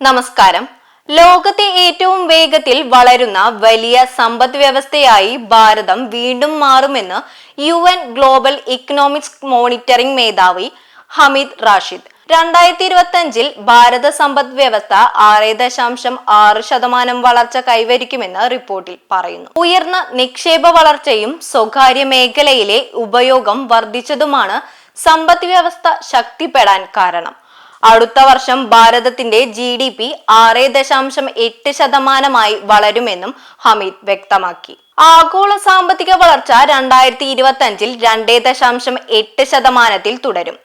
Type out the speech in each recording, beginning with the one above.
നമസ്കാരം. ലോകത്തെ ഏറ്റവും വേഗത്തിൽ വളരുന്ന വലിയ സമ്പദ് വ്യവസ്ഥയായി ഭാരതം വീണ്ടും മാറുമെന്ന് U N global economics monitoring മേധാവി ഹമീദ് റാഷിദ്. രണ്ടായിരത്തി ഇരുപത്തി അഞ്ചിൽ ഭാരത സമ്പദ് വ്യവസ്ഥ ആറ് ദശാംശം ആറ് ശതമാനം വളർച്ച കൈവരിക്കുമെന്ന് റിപ്പോർട്ടിൽ പറയുന്നു. ഉയർന്ന നിക്ഷേപ വളർച്ചയും സ്വകാര്യ മേഖലയിലെ ഉപയോഗം വർദ്ധിച്ചതുമാണ് സമ്പദ് വ്യവസ്ഥ ശക്തിപ്പെടാൻ കാരണം. അടുത്ത വർഷം ഭാരതത്തിന്റെ ജി ഡി പി ആറ് ദശാംശം എട്ട് ശതമാനമായി വളരുമെന്നും ഹമീദ് വ്യക്തമാക്കി. ആഗോള സാമ്പത്തിക വളർച്ച രണ്ടായിരത്തി ഇരുപത്തി അഞ്ചിൽ രണ്ടേ ദശാംശം എട്ട് ശതമാനത്തിൽ തുടരും.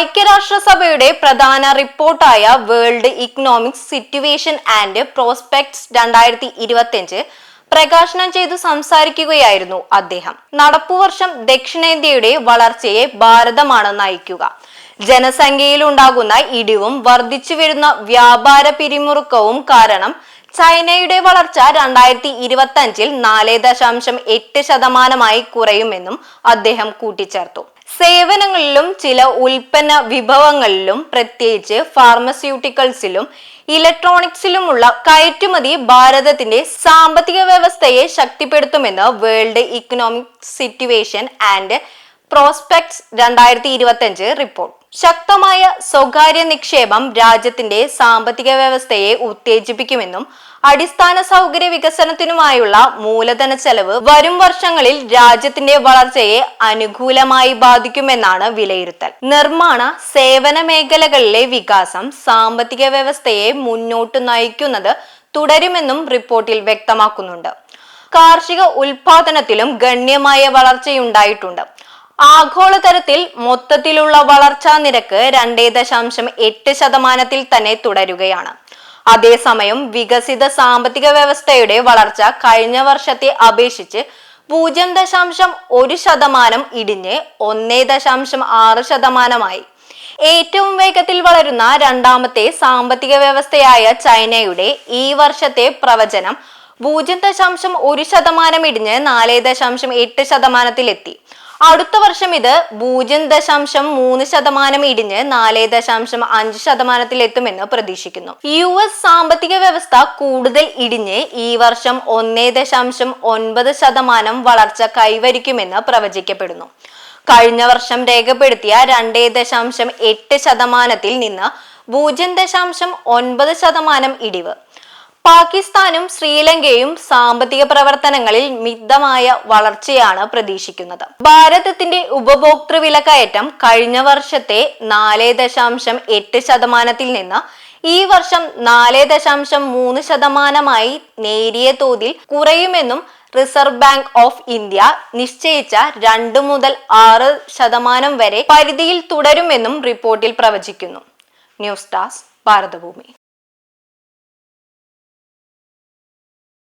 ഐക്യരാഷ്ട്രസഭയുടെ പ്രധാന റിപ്പോർട്ടായ World Economic Situation and Prospects രണ്ടായിരത്തി ഇരുപത്തിയഞ്ച് പ്രകാശനം ചെയ്തു സംസാരിക്കുകയായിരുന്നു അദ്ദേഹം. നടപ്പുവർഷം ദക്ഷിണേന്ത്യയുടെ വളർച്ചയെ ഭാരതമാണ് നയിക്കുക. ജനസംഖ്യയിൽ ഉണ്ടാകുന്ന ഇടിവും വർദ്ധിച്ചു വരുന്ന വ്യാപാര പിരിമുറുക്കവും കാരണം ചൈനയുടെ വളർച്ച രണ്ടായിരത്തി ഇരുപത്തി അഞ്ചിൽ നാല് ദശാംശം എട്ട് ശതമാനമായി കുറയുമെന്നും അദ്ദേഹം കൂട്ടിച്ചേർത്തു. സേവനങ്ങളിലും ചില ഉൽപ്പന്ന വിഭവങ്ങളിലും പ്രത്യേകിച്ച് ഫാർമസ്യൂട്ടിക്കൽസിലും ഇലക്ട്രോണിക്സിലുമുള്ള കയറ്റുമതി ഭാരതത്തിന്റെ സാമ്പത്തിക വ്യവസ്ഥയെ ശക്തിപ്പെടുത്തുമെന്ന് World Economic Situation and Prospects രണ്ടായിരത്തി റിപ്പോർട്ട്. ശക്തമായ സ്വകാര്യ നിക്ഷേപം രാജ്യത്തിന്റെ സാമ്പത്തിക വ്യവസ്ഥയെ ഉത്തേജിപ്പിക്കുമെന്നും അടിസ്ഥാന സൗകര്യ വികസനത്തിനുമായുള്ള മൂലധന ചെലവ് വരും വർഷങ്ങളിൽ രാജ്യത്തിന്റെ വളർച്ചയെ അനുകൂലമായി ബാധിക്കുമെന്നാണ് വിലയിരുത്തൽ. നിർമ്മാണ സേവന മേഖലകളിലെ വികാസം സാമ്പത്തിക വ്യവസ്ഥയെ മുന്നോട്ട് നയിക്കുന്നത് തുടരുമെന്നും റിപ്പോർട്ടിൽ വ്യക്തമാക്കുന്നുണ്ട്. കാർഷിക ഉൽപാദനത്തിലും ഗണ്യമായ വളർച്ചയുണ്ടായിട്ടുണ്ട്. ആഗോളതലത്തിൽ മൊത്തത്തിലുള്ള വളർച്ചാ നിരക്ക് രണ്ടേ ദശാംശം എട്ട് ശതമാനത്തിൽ തന്നെ തുടരുകയാണ്. അതേസമയം വികസിത സാമ്പത്തിക വ്യവസ്ഥയുടെ വളർച്ച കഴിഞ്ഞ വർഷത്തെ അപേക്ഷിച്ച് പൂജ്യം ദശാംശം ഒരു ശതമാനം ഇടിഞ്ഞ് ഒന്നേ ദശാംശം ആറ് ശതമാനമായി. ഏറ്റവും വേഗത്തിൽ വളരുന്ന രണ്ടാമത്തെ സാമ്പത്തിക വ്യവസ്ഥയായ ചൈനയുടെ ഈ വർഷത്തെ പ്രവചനം പൂജ്യം ദശാംശം ഒരു ശതമാനം ഇടിഞ്ഞ് നാല് ദശാംശം എട്ട് ശതമാനത്തിലെത്തി. അടുത്ത വർഷം ഇത് പൂജ്യം ദശാംശം മൂന്ന് ശതമാനം ഇടിഞ്ഞ് നാല് ദശാംശം അഞ്ച് ശതമാനത്തിൽ എത്തുമെന്ന് പ്രതീക്ഷിക്കുന്നു. യു എസ് സാമ്പത്തിക വ്യവസ്ഥ കൂടുതൽ ഇടിഞ്ഞ് ഈ വർഷം ഒന്നേ ദശാംശം ഒൻപത് ശതമാനം വളർച്ച കൈവരിക്കുമെന്ന് പ്രവചിക്കപ്പെടുന്നു. കഴിഞ്ഞ വർഷം രേഖപ്പെടുത്തിയ രണ്ടേ ദശാംശം എട്ട് ശതമാനത്തിൽ നിന്ന് പൂജ്യം ദശാംശം ഒൻപത് ശതമാനം ഇടിവ്. പാകിസ്ഥാനും ശ്രീലങ്കയും സാമ്പത്തിക പ്രവർത്തനങ്ങളിൽ മിതമായ വളർച്ചയാണ് പ്രതീക്ഷിക്കുന്നത്. ഭാരതത്തിന്റെ ഉപഭോക്തൃ വിലക്കയറ്റം കഴിഞ്ഞ വർഷത്തെ നാല് ദശാംശം എട്ട് ശതമാനത്തിൽ നിന്ന് ഈ വർഷം നാല് ദശാംശം മൂന്ന് ശതമാനമായി നേരിയ തോതിൽ കുറയുമെന്നും റിസർവ് ബാങ്ക് ഓഫ് ഇന്ത്യ നിശ്ചയിച്ച രണ്ട് മുതൽ ആറ് ശതമാനം വരെ പരിധിയിൽ തുടരുമെന്നും റിപ്പോർട്ടിൽ പ്രവചിക്കുന്നു. News desk Bharathabhoomi.